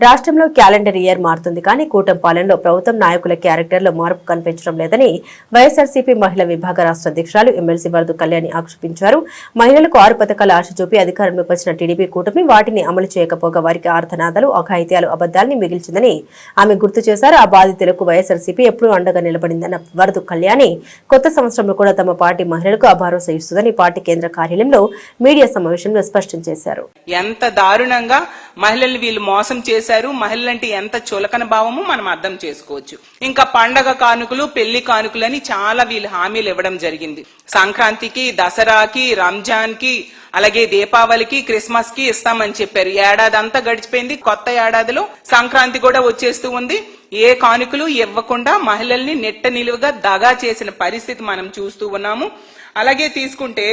రాష్ట్రంలో calendar year మారుతుంది కానీ కూటమి పాలనలో ప్రభుత్వం నాయకుల క్యారెక్టర్లో మార్పు కనిపించడం లేదని వైఎస్ఆర్సీపీ మహిళా విభాగ రాష్ట్ర అధ్యక్షురాలు ఎమ్మెల్సీ వరదు కళ్యాణి ఆక్షేపించారు. మహిళలకు ఆరు పథకాల ఆశ చూపి అధికారంలోకి వచ్చిన టీడీపీ కూటమి వాటిని అమలు చేయకపోగా వారికి ఆర్ధనాదాలు అఘాయిత్యాలు అబద్దాలని మిగిల్చిందని ఆమె గుర్తు చేశారు. ఆ బాధితులకు వైఎస్ఆర్సీపీ ఎప్పుడూ అండగా నిలబడిందన్న వరదు కళ్యాణి కొత్త సంవత్సరంలో కూడా తమ పార్టీ మహిళలకు ఆ భరోసా ఇస్తుందని పార్టీ కేంద్ర కార్యాలయంలో మీడియా సమావేశంలో స్పష్టం చేశారు. ఎంత దారుణంగా మహిళలు వీళ్ళు మోసం చేశారు. మహిళలంటే ఎంత చులకన భావము మనం అర్థం చేసుకోవచ్చు. ఇంకా పండగ కానుకలు పెళ్ళి కానుకలని చాలా వీళ్ళు హామీలు ఇవ్వడం జరిగింది. సంక్రాంతికి దసరాకి రంజాన్కి అలాగే దీపావళికి క్రిస్మస్కి ఇస్తామని చెప్పారు. ఏడాది అంతా గడిచిపోయింది. కొత్త ఏడాదిలో సంక్రాంతి కూడా వచ్చేస్తూ ఉంది. ఏ కానుకలు ఇవ్వకుండా మహిళల్ని నెట్ట నిలువగా దగా చేసిన పరిస్థితి మనం చూస్తూ ఉన్నాము. అలాగే తీసుకుంటే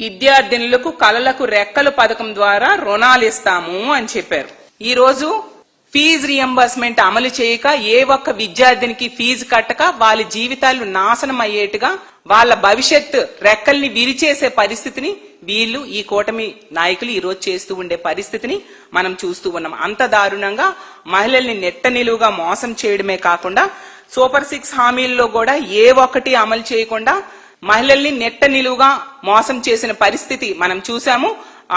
విద్యార్థినులకు కళలకు రెక్కలు పథకం ద్వారా రుణాలు ఇస్తాము అని చెప్పారు. ఈ రోజు ఫీజు రియంబర్స్మెంట్ అమలు చేయక ఏ ఒక్క విద్యార్థినికి ఫీజు కట్టక వాళ్ళ జీవితాలు నాశనం అయ్యేట్టుగా వాళ్ళ భవిష్యత్ రెక్కల్ని విరిచేసే పరిస్థితిని వీళ్ళు ఈ కూటమి నాయకులు ఈరోజు చేస్తూ ఉండే పరిస్థితిని మనం చూస్తూ ఉన్నాం. అంత దారుణంగా మహిళల్ని నెట్ట నిలువుగా మోసం చేయడమే కాకుండా సూపర్ సిక్స్ హామీల్లో కూడా ఏ ఒక్కటి అమలు చేయకుండా మహిళల్ని నెట్ట నిలువుగా మోసం చేసిన పరిస్థితి మనం చూసాము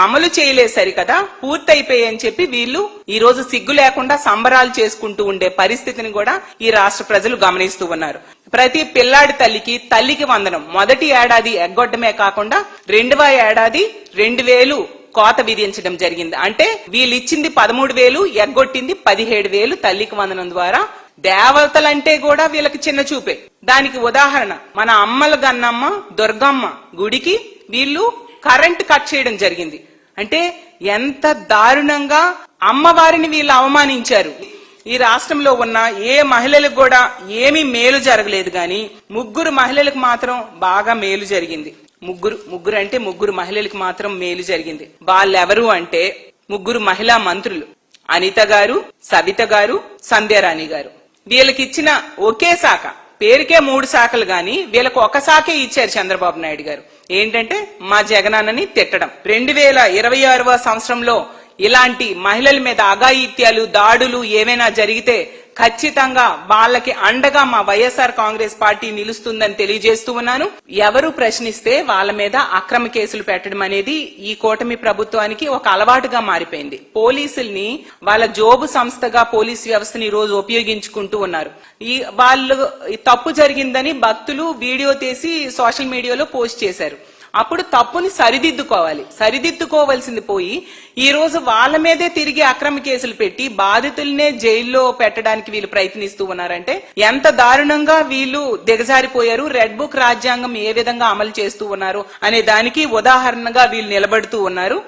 అమలు చేయలేదు సరికదా పూర్తయిపోయాయని చెప్పి వీళ్ళు ఈ రోజు సిగ్గు లేకుండా సంబరాలు చేసుకుంటూ ఉండే పరిస్థితిని కూడా ఈ రాష్ట్ర ప్రజలు గమనిస్తూ ఉన్నారు. ప్రతి పిల్లాడి తల్లికి తల్లికి వందనం. మొదటి ఏడాది ఎగ్గొట్టమే కాకుండా రెండవ ఏడాది రెండు వేలు కోత విధించడం జరిగింది. అంటే వీళ్ళిచ్చింది పదమూడు వేలు ఎగ్గొట్టింది పదిహేడు వేలు తల్లికి వందనం ద్వారా. దేవతలంటే కూడా వీళ్ళకి చిన్న చూపే. దానికి ఉదాహరణ. మన అమ్మల గన్నమ్మ దుర్గమ్మ గుడికి వీళ్ళు కరెంట్ కట్ చేయడం జరిగింది. అంటే ఎంత దారుణంగా అమ్మవారిని వీళ్ళు అవమానించారు. ఈ రాష్ట్రంలో ఉన్న ఏ మహిళలకు కూడా ఏమీ మేలు జరగలేదు గాని ముగ్గురు మహిళలకు మాత్రం బాగా మేలు జరిగింది. ముగ్గురు ముగ్గురు అంటే ముగ్గురు మహిళలకు మాత్రం మేలు జరిగింది. వాళ్ళెవరు అంటే ముగ్గురు మహిళా మంత్రులు. అనిత గారు సవిత గారు సంధ్యారాణి గారు. వీళ్ళకి ఇచ్చిన ఒకే శాఖ. పేరుకే మూడు శాఖలు గాని వీళ్ళకు ఒక శాఖే ఇచ్చారు చంద్రబాబు నాయుడు గారు. ఏంటంటే మా జగనాన్నని తిట్టడం. రెండు వేల ఇరవై ఆరవ సంవత్సరంలో ఇలాంటి మహిళల మీద అఘాయిత్యాలు దాడులు ఏవైనా జరిగితే ఖచ్చితంగా వాళ్ళకి అండగా మా వైఎస్ఆర్ కాంగ్రెస్ పార్టీ నిలుస్తుందని తెలియజేస్తూ ఉన్నాను. ఎవరు ప్రశ్నిస్తే వాళ్ళ మీద అక్రమ కేసులు పెట్టడం అనేది ఈ కూటమి ప్రభుత్వానికి ఒక అలవాటుగా మారిపోయింది. పోలీసుల్ని వాళ్ళ జోబు సంస్థగా పోలీస్ వ్యవస్థని ఈ రోజు ఉపయోగించుకుంటూ ఉన్నారు. ఈ వాళ్ళు తప్పు జరిగిందని భక్తులు వీడియో తీసి సోషల్ మీడియాలో పోస్ట్ చేశారు. అప్పుడు తప్పుని సరిదిద్దుకోవాలి. సరిదిద్దుకోవాల్సింది పోయి ఈ రోజు వాళ్ళ మీదే తిరిగి అక్రమ కేసులు పెట్టి బాధితులనే జైల్లో పెట్టడానికి వీళ్ళు ప్రయత్నిస్తూ ఉన్నారంటే ఎంత దారుణంగా వీళ్ళు దిగజారిపోయారు రెడ్ బుక్ రాజ్యాంగం ఏ విధంగా అమలు చేస్తూ ఉన్నారు అనే దానికి ఉదాహరణగా వీళ్ళు నిలబడుతూ ఉన్నారు.